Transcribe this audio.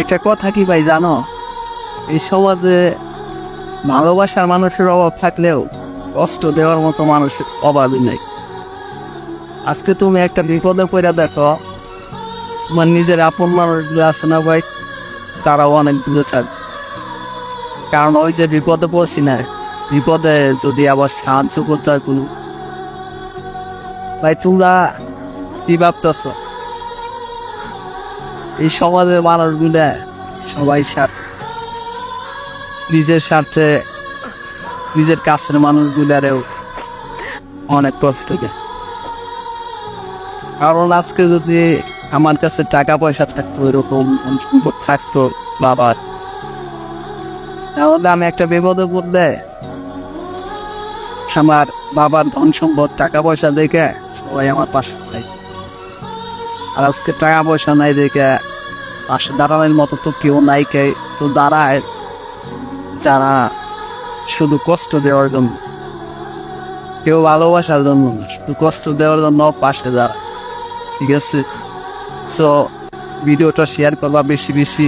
একটা কথা কি ভাই জানো? এই সমাজে ভালোবাসার মানুষের অভাব থাকলেও কষ্ট দেওয়ার মতো মানুষের অভাবই নেই। আজকে তুমি একটা বিপদে পড়ে দেখো, তোমার নিজের আপন মানুষগুলো আছে না ভাই? তারাও অনেক দূরে থাকবে কারণ ওই যে বিপদে পড়ছি না, বিপদে যদি আবার সাহায্য করতে হয় ভাই তোমরা কি ভাবতেছ? এই সমাজের মানুষগুলো সবাই স্বার্থ নিজের স্বার্থে নিজের কাছের মানুষগুলারেও অনেক কষ্ট দেয়। কারণ আজকে যদি আমার কাছে টাকা পয়সা থাকতো, এরকম থাকতো বাবার, তাহলে আমি একটা বিপদে পড়লে আমার বাবার ধন সম্পদ, টাকা পয়সা দেখে সবাই আমার পাশে নাই আর আজকে টাকা পয়সা নাই দেখে পাশে দাঁড়ানোর মতো তো কেউ নাই কে, তো দাঁড়ায় যারা শুধু কষ্ট দেওয়ার জন্য। কেউ ভালোবাসার জন্য শুধু কষ্ট দেওয়ার জন্য পাশে দাঁড়ায়। ঠিক আছে? সো ভিডিওটা শেয়ার করবা বেশি বেশি।